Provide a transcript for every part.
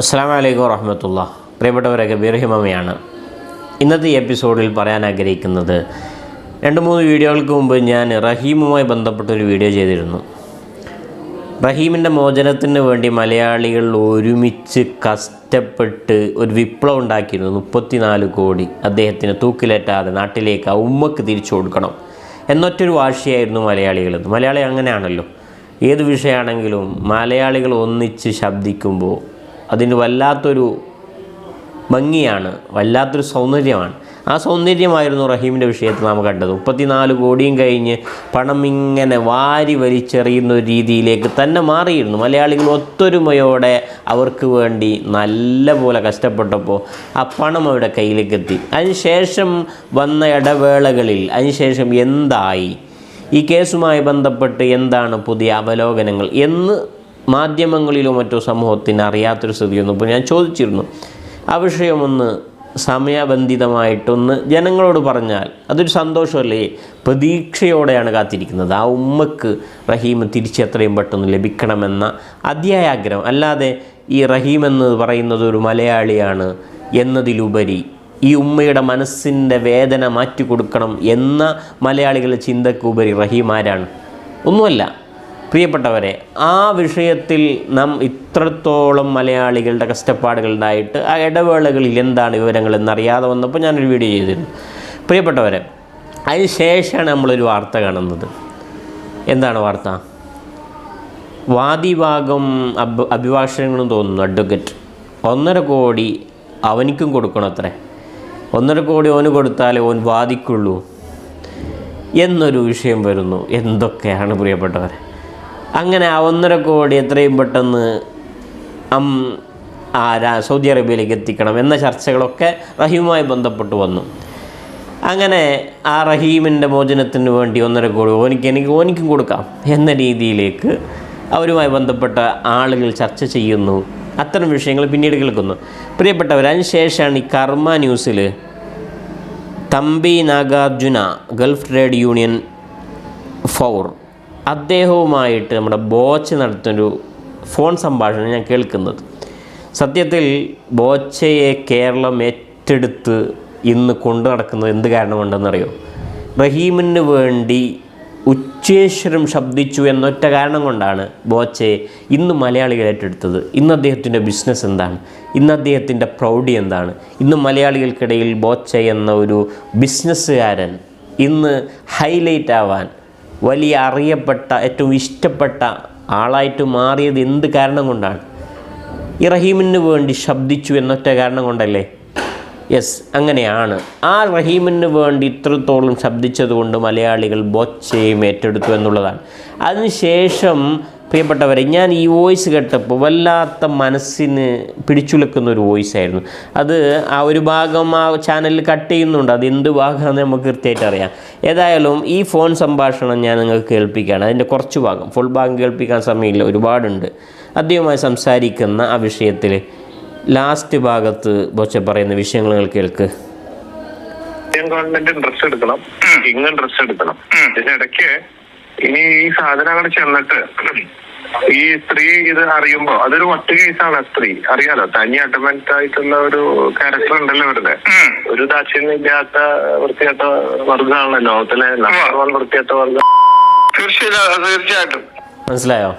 അസ്സാം വലൈക്കും വറഹമത്തുള്ള. പ്രിയപ്പെട്ടവരൊക്കെ ബിർഹിമയാണ് ഇന്നത്തെ ഈ എപ്പിസോഡിൽ പറയാൻ ആഗ്രഹിക്കുന്നത് രണ്ട് മൂന്ന് വീഡിയോകൾക്ക് മുമ്പ് ഞാൻ റഹീമുമായി ബന്ധപ്പെട്ടൊരു വീഡിയോ ചെയ്തിരുന്നു. റഹീമിന്റെ മോചനത്തിന് വേണ്ടി മലയാളികൾ ഒരുമിച്ച് കഷ്ടപ്പെട്ട് ഒരു വിപ്ലവം ഉണ്ടാക്കിയിരുന്നു. മുപ്പത്തിനാല് കോടി അദ്ദേഹത്തിന് തൂക്കിലേറ്റാതെ നാട്ടിലേക്ക് ആ ഉമ്മക്ക് തിരിച്ചു കൊടുക്കണം. എന്നൊറ്റൊരു വാശിയായിരുന്നു മലയാളികൾ മലയാളി അങ്ങനെയാണല്ലോ. ഏത് വിഷയമാണെങ്കിലും മലയാളികൾ ഒന്നിച്ച് ശബ്ദിക്കുമ്പോൾ അതിന് വല്ലാത്തൊരു ഭംഗിയാണ് വല്ലാത്തൊരു സൗന്ദര്യമാണ്. ആ സൗന്ദര്യമായിരുന്നു റഹീമിന്റെ വിഷയത്തിൽ നാം കണ്ടത്. മുപ്പത്തിനാല് കോടിയും കഴിഞ്ഞ് പണം ഇങ്ങനെ വാരി വലിച്ചെറിയുന്ന ഒരു രീതിയിലേക്ക് തന്നെ മാറിയിരുന്നു. മലയാളികൾ ഒത്തൊരുമയോടെ അവർക്ക് വേണ്ടി നല്ല പോലെ കഷ്ടപ്പെട്ടപ്പോൾ ആ പണം അവരുടെ കയ്യിലേക്ക് എത്തി. അതിനുശേഷം വന്ന ഇടവേളകളിൽ അതിനുശേഷം എന്തായി? ഈ കേസുമായി ബന്ധപ്പെട്ട് എന്താണ് പുതിയ അവലോകനങ്ങൾ എന്ന് മാധ്യമങ്ങളിലോ മറ്റോ സമൂഹത്തിന് അറിയാത്തൊരു സ്ഥിതിയൊന്നും ഇപ്പോൾ ഞാൻ ചോദിച്ചിരുന്നു. ആ വിഷയമൊന്ന് സമയബന്ധിതമായിട്ടൊന്ന് ജനങ്ങളോട് പറഞ്ഞാൽ അതൊരു സന്തോഷമല്ലേ? പ്രതീക്ഷയോടെയാണ് കാത്തിരിക്കുന്നത്. ആ ഉമ്മക്ക് റഹീം തിരിച്ചെത്രയും പെട്ടെന്ന് ലഭിക്കണമെന്ന അതിയായ ആഗ്രഹം അല്ലാതെ ഈ റഹീം എന്ന് പറയുന്നത് ഒരു മലയാളിയാണ് എന്നതിലുപരി ഈ ഉമ്മയുടെ മനസ്സിന്റെ വേദന മാറ്റിക്കൊടുക്കണം എന്ന മലയാളികളുടെ ചിന്തക്കുപരി റഹീം ആരാണ്? ഒന്നുമല്ല. പ്രിയപ്പെട്ടവരെ ആ വിഷയത്തിൽ നാം ഇത്രത്തോളം മലയാളികളുടെ കഷ്ടപ്പാടുകൾ ഉണ്ടായിട്ട് ആ ഇടവേളകളിൽ എന്താണ് വിവരങ്ങൾ എന്നറിയാതെ വന്നപ്പോൾ ഞാനൊരു വീഡിയോ ചെയ്തിരുന്നു. പ്രിയപ്പെട്ടവരെ അതിന് ശേഷമാണ് നമ്മളൊരു വാർത്ത കാണുന്നത്. എന്താണ് വാർത്ത? വാദിഭാഗം അഭ അഭിഭാഷകങ്ങളും തോന്നുന്നു അഡ്വക്കറ്റ് ഒന്നര കോടി അവനിക്കും കൊടുക്കണം അത്രേ ഒന്നര കോടി ഓന് കൊടുത്താലേ ഓൻ വാദിക്കുള്ളൂ. എന്നൊരു വിഷയം വരുന്നു. എന്തൊക്കെയാണ് പ്രിയപ്പെട്ടവരെ? അങ്ങനെ ആ ഒന്നര കോടി എത്രയും പെട്ടെന്ന് അം ആ സൗദി അറേബ്യയിലേക്ക് എത്തിക്കണം എന്ന ചർച്ചകളൊക്കെ റഹീമുമായി ബന്ധപ്പെട്ട് വന്നു. അങ്ങനെ ആ റഹീമിന്റെ മോചനത്തിന് വേണ്ടി ഒന്നര കോടി ഓനിക്ക് എനിക്ക് ഓനിക്കും കൊടുക്കാം എന്ന രീതിയിലേക്ക് അവരുമായി ബന്ധപ്പെട്ട ആളുകൾ ചർച്ച ചെയ്യുന്നു. അത്തരം വിഷയങ്ങൾ പിന്നീട് കേൾക്കുന്നു. പ്രിയപ്പെട്ടവർ അതിനുശേഷമാണ് ഈ കർമ്മ ന്യൂസിൽ Thampi Nagarjuna Gulf trade union four അദ്ദേഹവുമായിട്ട് നമ്മുടെ ബോച്ച് നടത്തുന്നൊരു ഫോൺ സംഭാഷണം ഞാൻ കേൾക്കുന്നത്. സത്യത്തിൽ ബോച്ചയെ കേരളം ഏറ്റെടുത്ത് ഇന്ന് കൊണ്ടു നടക്കുന്നത് എന്ത് കാരണം കൊണ്ടെന്നറിയോ റഹീമിന് വേണ്ടി ഉച്ചേശ്വരം ശബ്ദിച്ചു എന്നൊറ്റ കാരണം കൊണ്ടാണ് ബോച്ചയെ ഇന്ന് മലയാളികൾ ഏറ്റെടുത്തത്. ഇന്ന് അദ്ദേഹത്തിന്റെ ബിസിനസ് എന്താണ്? ഇന്ന് അദ്ദേഹത്തിന്റെ പ്രൗഢി എന്താണ്? ഇന്ന് മലയാളികൾക്കിടയിൽ ബോച്ച എന്ന ഒരു ബിസിനസ്സുകാരൻ ഇന്ന് ഹൈലൈറ്റ് ആവാൻ വലിയ അറിയപ്പെട്ട ഏറ്റവും ഇഷ്ടപ്പെട്ട ആളായിട്ട് മാറിയത് എന്ത് കാരണം കൊണ്ടാണ്? ഇറഹീമിന് റഹീമിന് വേണ്ടി ശബ്ദിച്ചു എന്നൊറ്റ കാരണം കൊണ്ടല്ലേ? യെസ് അങ്ങനെയാണ്. ആ റഹീമിന് വേണ്ടി ഇത്രത്തോളം ശബ്ദിച്ചതുകൊണ്ട് മലയാളികൾ ബോച്ചയും ഏറ്റെടുത്തു എന്നുള്ളതാണ്. അതിനുശേഷം പ്രിയപ്പെട്ടവരെ ഞാൻ ഈ വോയിസ് കേട്ടപ്പോൾ വല്ലാത്ത മനസ്സിന് പിടിച്ചുലക്കുന്ന ഒരു വോയിസ് ആയിരുന്നു അത് ആ ഒരു ഭാഗം ആ ചാനലിൽ കട്ട് ചെയ്യുന്നുണ്ട്. അത് എന്ത് ഭാഗമാണെന്ന് നമുക്ക് കൃത്യമായിട്ട് അറിയാം. ഏതായാലും ഈ ഫോൺ സംഭാഷണം ഞാൻ നിങ്ങൾക്ക് കേൾപ്പിക്കുകയാണ്. അതിന്റെ കുറച്ച് ഭാഗം ഫുൾ ഭാഗം കേൾപ്പിക്കാൻ സമയമില്ല ഒരുപാടുണ്ട്. അദ്ദേഹവുമായി സംസാരിക്കുന്ന ആ വിഷയത്തിൽ ലാസ്റ്റ് ഭാഗത്ത് ബോച്ച പറയുന്ന വിഷയങ്ങൾ നിങ്ങൾ കേൾക്ക് ഗവൺമെന്റ് ഡ്രസ് എടുക്കണം. ഇങ്ങനെ ഡ്രസ് എടുക്കണം. ഇതിനിടയ്ക്ക് ഇനി ഈ സാധനങ്ങൾ ചെന്നിട്ട് ഈ സ്ത്രീ ഇത് അറിയുമ്പോ അതൊരു ഒറ്റ കേസാണ് ആ സ്ത്രീ. അറിയാലോ തനി അഡമന്റ് ആയിട്ടുള്ള ഒരു ക്യാരക്ടർ ഉണ്ടല്ലോ ഇവരുടെ. ഒരു ദാക്ഷിണ്യമില്ലാത്ത വൃത്തികെട്ട വർഗമാണല്ലോ ലോകത്തിലെ നമ്പർ വൺ വൃത്തികെട്ട വർഗം തീർച്ചയായിട്ടും. മനസ്സിലായോ?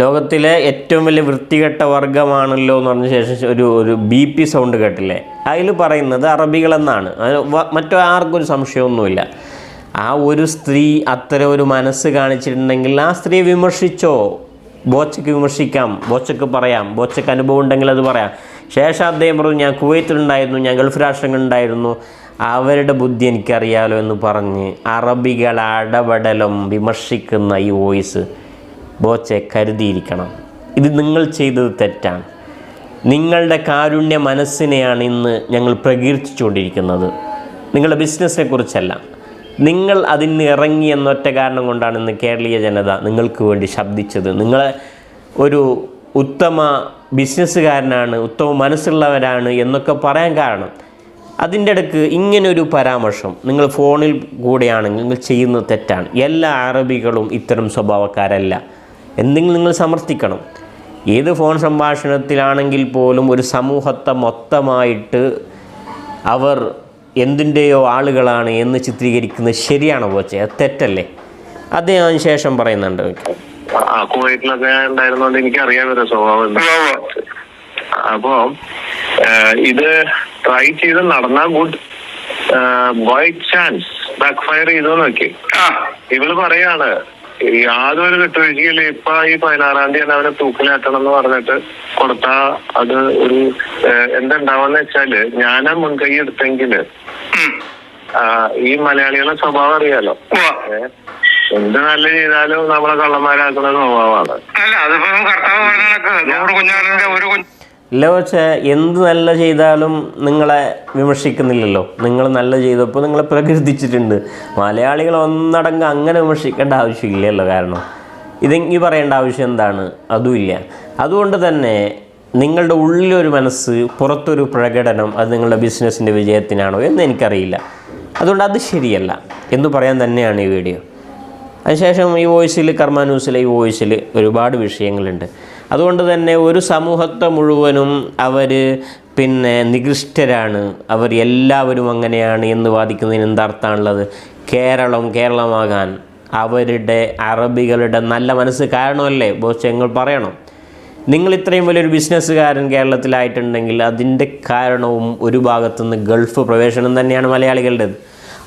ലോകത്തിലെ ഏറ്റവും വലിയ വൃത്തികെട്ട വർഗമാണല്ലോ എന്ന് പറഞ്ഞ ശേഷം ഒരു ഒരു ബി പി സൗണ്ട് കേട്ടില്ലേ? അതിൽ പറയുന്നത് അറബികളെന്നാണ്. മറ്റോ ആർക്കും ഒരു സംശയമൊന്നുമില്ല. ആ ഒരു സ്ത്രീ അത്തരം ഒരു മനസ്സ് കാണിച്ചിട്ടുണ്ടെങ്കിൽ ആ സ്ത്രീയെ വിമർശിച്ചോ? ബോച്ചയ്ക്ക് വിമർശിക്കാം ബോച്ചയ്ക്ക് പറയാം ബോച്ചയ്ക്ക് അനുഭവം ഉണ്ടെങ്കിൽ അത് പറയാം. ശേഷം അദ്ദേഹം പറഞ്ഞു ഞാൻ കുവൈത്തിലുണ്ടായിരുന്നു ഞാൻ ഗൾഫ് രാഷ്ട്രങ്ങളുണ്ടായിരുന്നു അവരുടെ ബുദ്ധി എനിക്കറിയാലോ എന്ന് പറഞ്ഞ് അറബികൾ അടപടലും വിമർശിക്കുന്ന ഈ വോയിസ് ബോച്ചെ കരുതിയിരിക്കണം. ഇത് നിങ്ങൾ ചെയ്തത് തെറ്റാണ്. നിങ്ങളുടെ കാരുണ്യ മനസ്സിനെയാണ് ഇന്ന് ഞങ്ങൾ പ്രകീർത്തിച്ചുകൊണ്ടിരിക്കുന്നത്. നിങ്ങളുടെ ബിസിനസ്സിനെ കുറിച്ചല്ല. നിങ്ങൾ അതിന് ഇറങ്ങി എന്നൊറ്റ കാരണം കൊണ്ടാണ് ഇന്ന് കേരളീയ ജനത നിങ്ങൾക്ക് വേണ്ടി ശബ്ദിച്ചത്. നിങ്ങളെ ഒരു ഉത്തമ ബിസിനസ്സുകാരനാണ് ഉത്തമ മനസ്സുള്ളവരാണ് എന്നൊക്കെ പറയാൻ കാരണം. അതിന്റെ ഇടയ്ക്ക് ഇങ്ങനൊരു പരാമർശം. നിങ്ങൾ ഫോണിൽ കൂടെയാണെങ്കിൽ നിങ്ങൾ ചെയ്യുന്ന തെറ്റാണ്. എല്ലാ അറബികളും ഇത്തരം സ്വഭാവക്കാരല്ല. എന്തെങ്കിലും നിങ്ങൾ സമർത്ഥിക്കണം. ഏത് ഫോൺ സംഭാഷണത്തിലാണെങ്കിൽ പോലും ഒരു സമൂഹത്തെ മൊത്തമായിട്ട് അവർ എന്തിന്റെയോ ആളുകളാണ് എന്ന് ചിത്രീകരിക്കുന്നത് ശരിയാണോ പോച്ചെ അത് തെറ്റല്ലേ? അത് ഞാൻ ശേഷം പറയുന്നുണ്ട് ആ കുവൈറ്റിലൊക്കെ ഉണ്ടായിരുന്നോണ്ട് സ്വഭാവം. അപ്പോ ഇത് ട്രൈ ചെയ്ത് നടന്നാൽ good bye chance backfire ചെയ്തു നോക്കി. ആ. ഇവൾ പറയാണ് യാതൊരു വിട്ടുവീഴ്ചയില്ല ഇപ്പൊ ഈ പതിനാറാം തീയതി അവരെ തൂക്കിലാട്ടണം എന്ന് പറഞ്ഞിട്ട് കൊടുത്താ അത് ഒരു എന്തുണ്ടാവെന്ന് വെച്ചാൽ ഞാനാ മുൻകൈ എടുത്തെങ്കിൽ ഈ മലയാളികളെ സ്വഭാവം അറിയാലോ. എന്ത് നല്ല ചെയ്താലും നമ്മളെ കള്ളന്മാരാക്കുന്ന സ്വഭാവമാണ്. അല്ല അതിപ്പോ കർത്താവ് പറഞ്ഞ ഒരു ഒരു കുഞ്ഞ് ഇല്ല പക്ഷേ എന്ത് നല്ല ചെയ്താലും നിങ്ങളെ വിമർശിക്കുന്നില്ലല്ലോ. നിങ്ങൾ നല്ല ചെയ്തപ്പോൾ നിങ്ങളെ പ്രകീർത്തിച്ചിട്ടുണ്ട്. മലയാളികൾ ഒന്നടങ്കം അങ്ങനെ വിമർശിക്കേണ്ട ആവശ്യമില്ലല്ലോ കാരണം. ഇതെങ്കിൽ പറയേണ്ട ആവശ്യം എന്താണ്? അതുമില്ല അതുകൊണ്ട് തന്നെ നിങ്ങളുടെ ഉള്ളിലൊരു മനസ്സ് പുറത്തൊരു പ്രകടനം അത് നിങ്ങളുടെ ബിസിനസ്സിന്റെ വിജയത്തിനാണോ എന്ന് എനിക്കറിയില്ല. അതുകൊണ്ട് അത് ശരിയല്ല. എന്ന് പറയാൻ തന്നെയാണ് ഈ വീഡിയോ. അതിനുശേഷം ഈ വോയിസിൽ കർമ്മ ന്യൂസിലെ ഈ വോയിസിൽ ഒരുപാട് വിഷയങ്ങളുണ്ട്. അതുകൊണ്ട് തന്നെ ഒരു സമൂഹത്തെ മുഴുവനും അവർ പിന്നെ നികൃഷ്ടരാണ്. അവർ എല്ലാവരും അങ്ങനെയാണ് എന്ന് വാദിക്കുന്നതിന് എന്താർത്ഥമാണുള്ളത് കേരളം കേരളമാകാൻ അവരുടെ അറബികളുടെ നല്ല മനസ്സ് കാരണമല്ലേ? ബോസ് ഞങ്ങൾ പറയണം. നിങ്ങൾ ഇത്രയും വലിയൊരു ബിസിനസ്സുകാരൻ കേരളത്തിലായിട്ടുണ്ടെങ്കിൽ അതിന്റെ കാരണവും ഒരു ഭാഗത്തുനിന്ന് ഗൾഫ് പ്രവേശനം തന്നെയാണ് മലയാളികളുടേത്.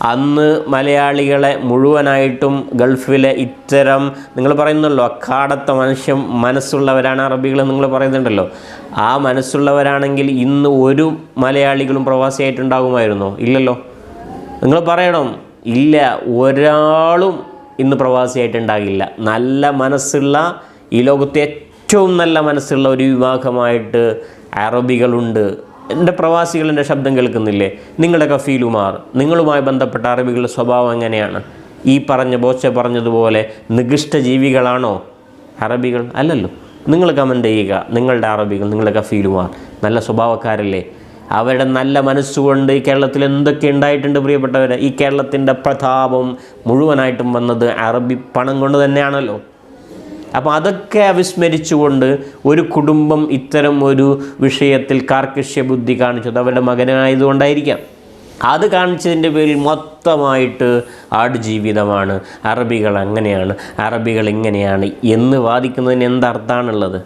അന്ന് മലയാളികളെ മുഴുവനായിട്ടും ഗൾഫിലെ ഇത്തരം നിങ്ങൾ പറയുന്നല്ലോ അക്കാടത്ത മനുഷ്യൻ മനസ്സുള്ളവരാണ് അറബികൾ നിങ്ങൾ പറയുന്നുണ്ടല്ലോ. ആ മനസ്സുള്ളവരാണെങ്കിൽ ഇന്ന് ഒരു മലയാളികളും പ്രവാസിയായിട്ടുണ്ടാകുമായിരുന്നോ? ഇല്ലല്ലോ. നിങ്ങൾ പറയണം ഇല്ല ഒരാളും ഇന്ന് പ്രവാസിയായിട്ടുണ്ടാകില്ല. നല്ല മനസ്സുള്ള ഈ ലോകത്തെ ഏറ്റവും നല്ല മനസ്സുള്ള ഒരു വിഭാഗമായിട്ട് അറബികളുണ്ട്. എന്റെ പ്രവാസികളുടെ ശബ്ദം കേൾക്കുന്നില്ലേ? നിങ്ങളുടെ കഫീലുമാർ നിങ്ങളുമായി ബന്ധപ്പെട്ട അറബികളുടെ സ്വഭാവം എങ്ങനെയാണ്? ഈ പറഞ്ഞ ബോച്ച പറഞ്ഞതുപോലെ നികൃഷ്ട ജീവികളാണോ? അറബികൾ അല്ലല്ലോ. നിങ്ങൾ കമന്റ് ചെയ്യുക. നിങ്ങളുടെ അറബികൾ നിങ്ങളുടെ കഫീലുമാർ നല്ല സ്വഭാവക്കാരല്ലേ? അവരുടെ നല്ല മനസ്സുകൊണ്ട് ഈ കേരളത്തിൽ എന്തൊക്കെ ഉണ്ടായിട്ടുണ്ട് പ്രിയപ്പെട്ടവർ ഈ കേരളത്തിന്റെ പ്രതാപം മുഴുവനായിട്ടും വന്നത് അറബി പണം കൊണ്ട് തന്നെയാണല്ലോ. അപ്പോൾ അതൊക്കെ അവിസ്മരിച്ചുകൊണ്ട് ഒരു കുടുംബം ഇത്തരം ഒരു വിഷയത്തിൽ കാർക്കശ്യ ബുദ്ധി കാണിച്ചത് അവരുടെ മകനായതുകൊണ്ടായിരിക്കാം. അത് കാണിച്ചതിന്റെ പേരിൽ മൊത്തമായിട്ട് ആടുജീവിതമാണ്. അറബികൾ അങ്ങനെയാണ് അറബികൾ ഇങ്ങനെയാണ് എന്ന് വാദിക്കുന്നതിന് എന്തർത്ഥമാണുള്ളത്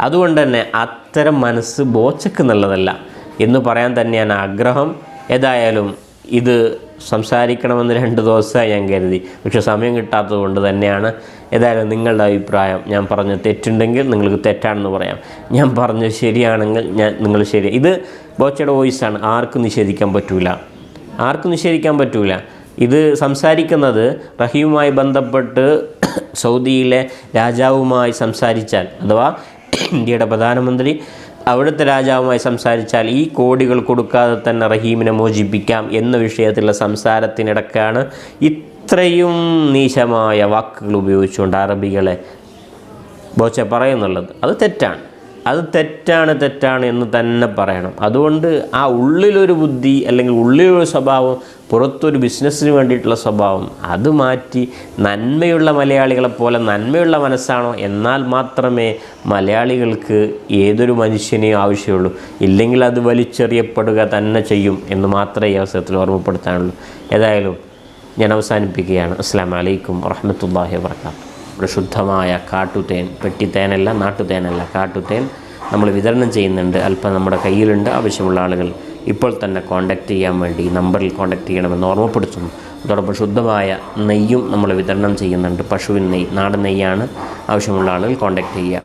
അതുകൊണ്ട് തന്നെ അത്തരം മനസ്സ് ബോച്ചക്ക് നല്ലതല്ല. എന്ന് പറയാൻ തന്നെയാണ് ആഗ്രഹം. ഏതായാലും ഇത് സംസാരിക്കണമെന്ന് രണ്ട് ദിവസമായി ഞാൻ കരുതി. പക്ഷേ സമയം കിട്ടാത്തത് കൊണ്ട് തന്നെയാണ് ഏതായാലും നിങ്ങളുടെ അഭിപ്രായം ഞാൻ പറഞ്ഞ തെറ്റുണ്ടെങ്കിൽ നിങ്ങൾക്ക് തെറ്റാണെന്ന് പറയാം. ഞാൻ പറഞ്ഞത് ശരിയാണെങ്കിൽ ഞാൻ നിങ്ങൾ ശരി. ഇത് ബോച്ചയുടെ വോയിസാണ്. ആർക്കും നിഷേധിക്കാൻ പറ്റൂല? ആർക്കും നിഷേധിക്കാൻ പറ്റൂല? ഇത് സംസാരിക്കുന്നത് റഹീമുമായി ബന്ധപ്പെട്ട് സൗദിയിലെ രാജാവുമായി സംസാരിച്ചാൽ അഥവാ ഇന്ത്യയുടെ പ്രധാനമന്ത്രി അവിടുത്തെ രാജാവുമായി സംസാരിച്ചാൽ ഈ കോടികൾ കൊടുക്കാതെ തന്നെ റഹീമിനെ മോചിപ്പിക്കാം എന്ന വിഷയത്തിലുള്ള സംസാരത്തിനിടക്കാണ് ഇത്രയും നീശമായ വാക്കുകൾ ഉപയോഗിച്ചുകൊണ്ട് അറബികളെ ബോച്ച പറയുന്നുള്ളത്. അത് തെറ്റാണ്. അത് തെറ്റാണ് തെറ്റാണ് എന്ന് തന്നെ പറയണം. അതുകൊണ്ട് ആ ഉള്ളിലൊരു ബുദ്ധി അല്ലെങ്കിൽ ഉള്ളിലൊരു സ്വഭാവം പുറത്തൊരു ബിസിനസ്സിന് വേണ്ടിയിട്ടുള്ള സ്വഭാവം അത് മാറ്റി നന്മയുള്ള മലയാളികളെ പോലെ നന്മയുള്ള മനസ്സാണോ? എന്നാൽ മാത്രമേ മലയാളികൾക്ക് ഏതൊരു മനുഷ്യനെയും ആവശ്യമുള്ളൂ. ഇല്ലെങ്കിൽ അത് വലിച്ചെറിയപ്പെടുക തന്നെ ചെയ്യും എന്ന് മാത്രമേ ഈ അവസരത്തിൽ ഓർമ്മപ്പെടുത്താനുള്ളൂ. ഏതായാലും ഞാൻ അവസാനിപ്പിക്കുകയാണ്. അസ്സാം വലൈക്കും വറഹമത്തല്ലാഹി വാബർക്കാത്തു ഇവിടെ ശുദ്ധമായ കാട്ടുതേൻ പെട്ടിത്തേനല്ല നാട്ടുതേനല്ല കാട്ടുതേൻ നമ്മൾ വിതരണം ചെയ്യുന്നുണ്ട്. അല്പം നമ്മുടെ കയ്യിലുണ്ട്. ആവശ്യമുള്ള ആളുകൾ ഇപ്പോൾ തന്നെ കോൺടാക്റ്റ് ചെയ്യാൻ വേണ്ടി നമ്പറിൽ കോൺടാക്റ്റ് ചെയ്യണമെന്ന് ഓർമ്മപ്പെടുത്തുന്നു. അതോടൊപ്പം ശുദ്ധമായ നെയ്യും നമ്മൾ വിതരണം ചെയ്യുന്നുണ്ട്. പശുവിൻ നെയ്യ് നാടൻ നെയ്യാണ്. ആവശ്യമുള്ള ആളുകൾ കോൺടാക്റ്റ് ചെയ്യുക.